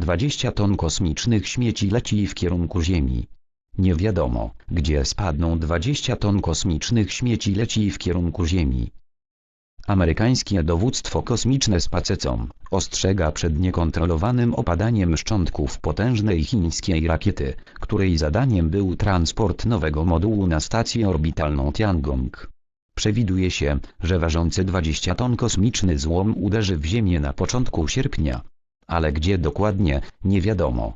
20 ton kosmicznych śmieci leci w kierunku Ziemi. Nie wiadomo, gdzie spadną 20 ton kosmicznych śmieci leci w kierunku Ziemi. Amerykańskie dowództwo kosmiczne SpaceCom ostrzega przed niekontrolowanym opadaniem szczątków potężnej chińskiej rakiety, której zadaniem był transport nowego modułu na stację orbitalną Tiangong. Przewiduje się, że ważący 20 ton kosmiczny złom uderzy w Ziemię na początku sierpnia. Ale gdzie dokładnie, nie wiadomo.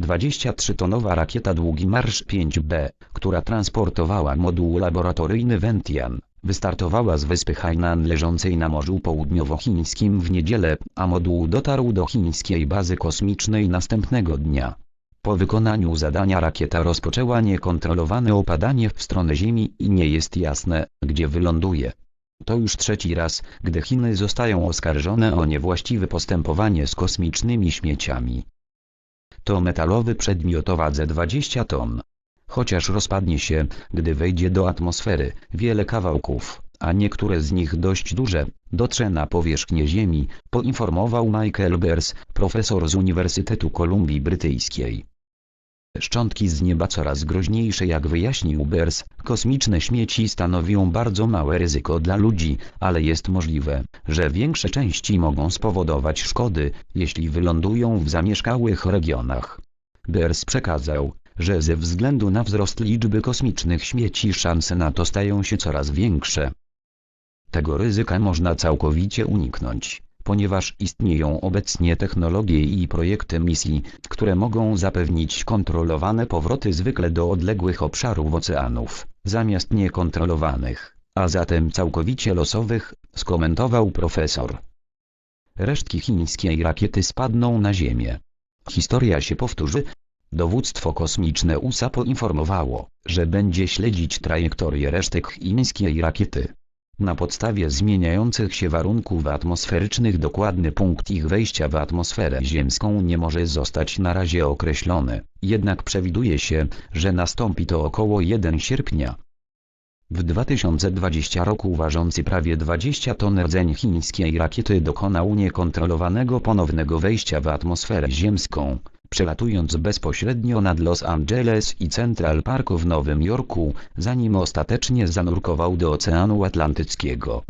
23-tonowa rakieta Długi Marsz 5B, która transportowała moduł laboratoryjny Wentian, wystartowała z wyspy Hainan leżącej na Morzu Południowochińskim w niedzielę, a moduł dotarł do chińskiej bazy kosmicznej następnego dnia. Po wykonaniu zadania rakieta rozpoczęła niekontrolowane opadanie w stronę Ziemi i nie jest jasne, gdzie wyląduje. To już trzeci raz, gdy Chiny zostają oskarżone o niewłaściwe postępowanie z kosmicznymi śmieciami. To metalowy przedmiot o wadze 20 ton. Chociaż rozpadnie się, gdy wejdzie do atmosfery, wiele kawałków, a niektóre z nich dość duże, dotrze na powierzchnię Ziemi, poinformował Michael Beers, profesor z Uniwersytetu Kolumbii Brytyjskiej. Szczątki z nieba coraz groźniejsze jak wyjaśnił Beers, kosmiczne śmieci stanowią bardzo małe ryzyko dla ludzi, ale jest możliwe, że większe części mogą spowodować szkody, jeśli wylądują w zamieszkałych regionach. Beers przekazał, że ze względu na wzrost liczby kosmicznych śmieci szanse na to stają się coraz większe. Tego ryzyka można całkowicie uniknąć, ponieważ istnieją obecnie technologie i projekty misji, które mogą zapewnić kontrolowane powroty zwykle do odległych obszarów oceanów, zamiast niekontrolowanych, a zatem całkowicie losowych, skomentował profesor. Resztki chińskiej rakiety spadną na Ziemię. Historia się powtórzy, Dowództwo kosmiczne USA poinformowało, że będzie śledzić trajektorię resztek chińskiej rakiety. Na podstawie zmieniających się warunków atmosferycznych dokładny punkt ich wejścia w atmosferę ziemską nie może zostać na razie określony, jednak przewiduje się, że nastąpi to około 1 sierpnia. W 2020 roku ważący prawie 20 ton rdzeń chińskiej rakiety dokonał niekontrolowanego ponownego wejścia w atmosferę ziemską, przelatując bezpośrednio nad Los Angeles i Central Park w Nowym Jorku, zanim ostatecznie zanurkował do Oceanu Atlantyckiego.